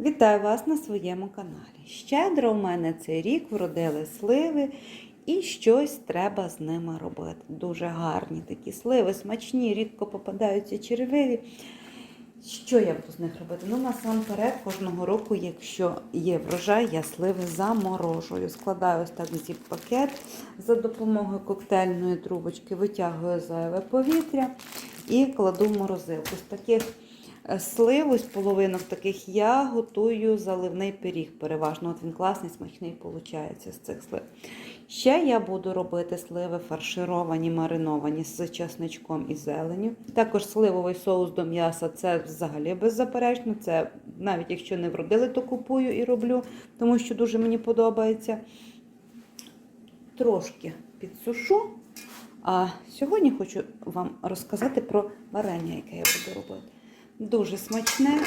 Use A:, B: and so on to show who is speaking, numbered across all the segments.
A: Вітаю вас на своєму каналі. Щедро в мене цей рік вродили сливи, і щось треба з ними робити. Дуже гарні такі сливи, смачні, рідко попадаються червиві. Що я буду з них робити? Ну, насамперед, кожного року, якщо є врожай, я сливи заморожую. Складаю ось так зіп-пакет за допомогою коктейльної трубочки, витягую зайве повітря і кладу в морозилку. З таких е, слив, ось половинок таких я готую заливний пиріг. Переважно от він класний, смачний виходить з цих слив. Ще я буду робити сливи фаршировані, мариновані з часничком і зеленю. Також сливовий соус до м'яса це взагалі беззаперечно. Це навіть якщо не вродили, то купую і роблю, тому що дуже мені подобається. Трошки підсушу. А сьогодні хочу вам розказати про варення, яке я буду робити. Дуже смачне,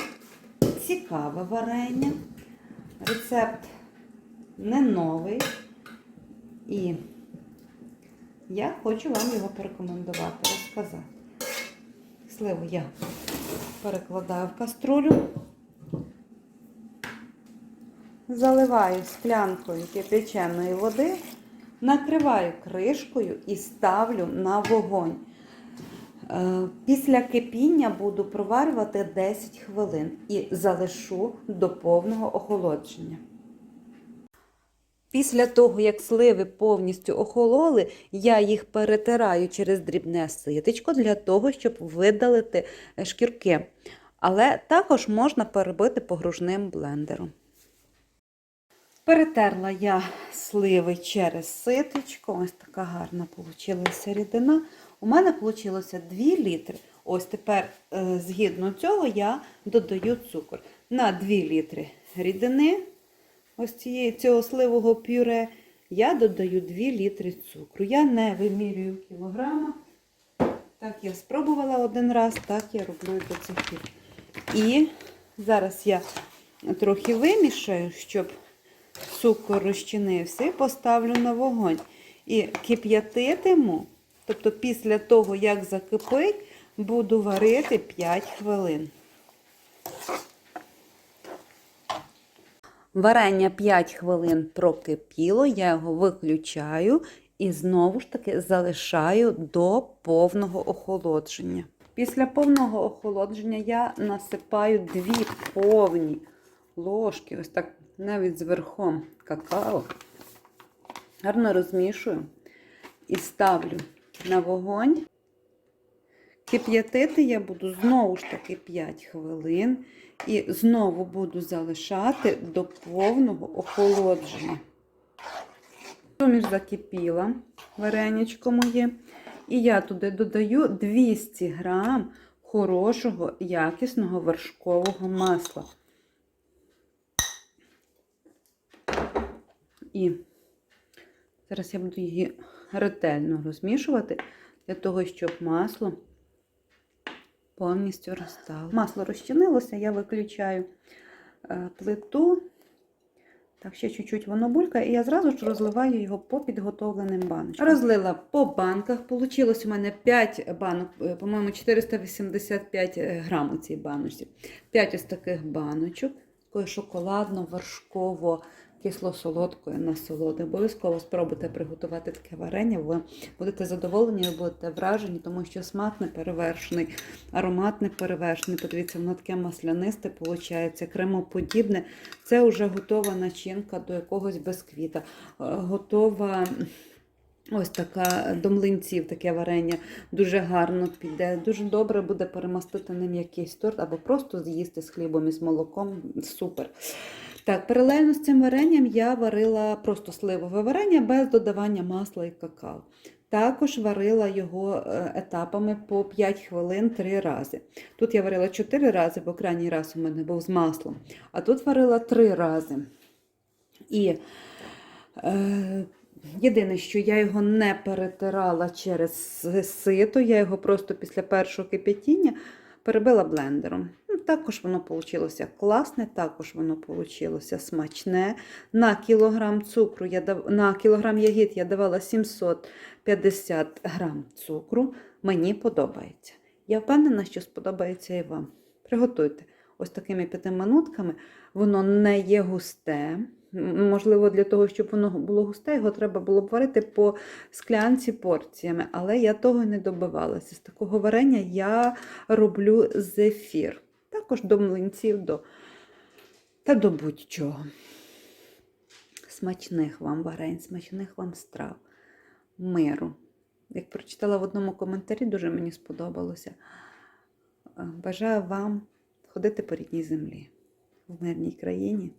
A: цікаве варення. Рецепт не новий. І я хочу вам його порекомендувати, розказати. Сливу я перекладаю в каструлю, заливаю склянкою кипяченої води, накриваю кришкою і ставлю на вогонь. Е, Після кипіння буду проварювати 10 хвилин і залишу до повного охолодження. Після того, як сливи повністю охололи, я їх перетираю через дрібне ситечко для того, щоб видалити шкірки. Але також можна перебити погружним блендером. Перетерла я сливи через ситечко. Ось така гарна вийшла рідина. У мене вийшло 2 літри. Ось тепер, е, згідно цього, я додаю цукор. На 2 літри рідини ось цієї, цього сливого пюре, я додаю 2 літри цукру. Я не вимірюю кілограма. Так я спробувала один раз, так я роблю до цих пір. І зараз я трохи вимішаю, щоб цукор розчинився, і поставлю на вогонь. І кип'ятитиму, тобто після того, як закипить, буду варити 5 хвилин. Варення 5 хвилин прокипіло, я його виключаю і знову ж таки залишаю до повного охолодження. Після повного охолодження я насипаю дві повні ложки, ось так навіть з какао. Гарно розмішую і ставлю на вогонь. Кип'ятити я буду знову ж таки 5 хвилин. І знову буду залишати до повного охолодження. Суміш закипіла вареничко моє. І я туди додаю 200 грам хорошого, якісного вершкового масла. І зараз я буду її ретельно розмішувати для того, щоб масло повністю розстало. Масло розчинилося, я виключаю е, плиту. Так, ще чуть-чуть воно булькає, і я зразу ж розливаю його по підготовленим баночкам. Розлила по банках. Получилось у мене 5 банок, е, по-моєму, 485 грам у цій баночці. 5 ось таких баночок, такої шоколадно-вершково кисло-солодкої насолоди. Обов'язково спробуйте приготувати таке варення, ви будете задоволені, ви будете вражені, тому що смак не перевершений, аромат не перевершений. Подивіться, воно таке маслянисте, виходить, кремоподібне. Це вже готова начинка до якогось безквіта. Е, Готова. Ось така до млинців таке варення дуже гарно піде. Дуже добре буде перемастити ним якийсь торт або просто з'їсти з хлібом і з молоком. Супер. Так, паралельно з цим варенням я варила просто сливове варення без додавання масла і какао. Також варила його е, етапами по 5 хвилин 3 рази. Тут я варила 4 рази, бо крайній раз у мене був з маслом, а тут варила 3 рази. І е, єдине, що я його не перетирала через сито, я його просто після першого кипятіння перебила блендером. Також воно вийшло класне, також воно вийшло смачне. На кілограм цукру я дав... на кілограм ягід я давала 750 грам цукру. Мені подобається. Я впевнена, що сподобається і вам. Приготуйте. ось такими п'ятиминутками. Воно не є густе. Можливо, для того, щоб воно було густе, його треба було б варити по склянці порціями, але я того не добивалася. З такого варення я роблю зефір. Також до млинців, до... та до будь-чого. Смачних вам варень, смачних вам страв, миру. Як прочитала в одному коментарі, дуже мені сподобалося. Е, Бажаю вам ходити по рідній землі в мирній країні,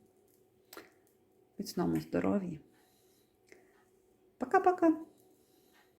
A: міцному здоров'ї. Пока-пока!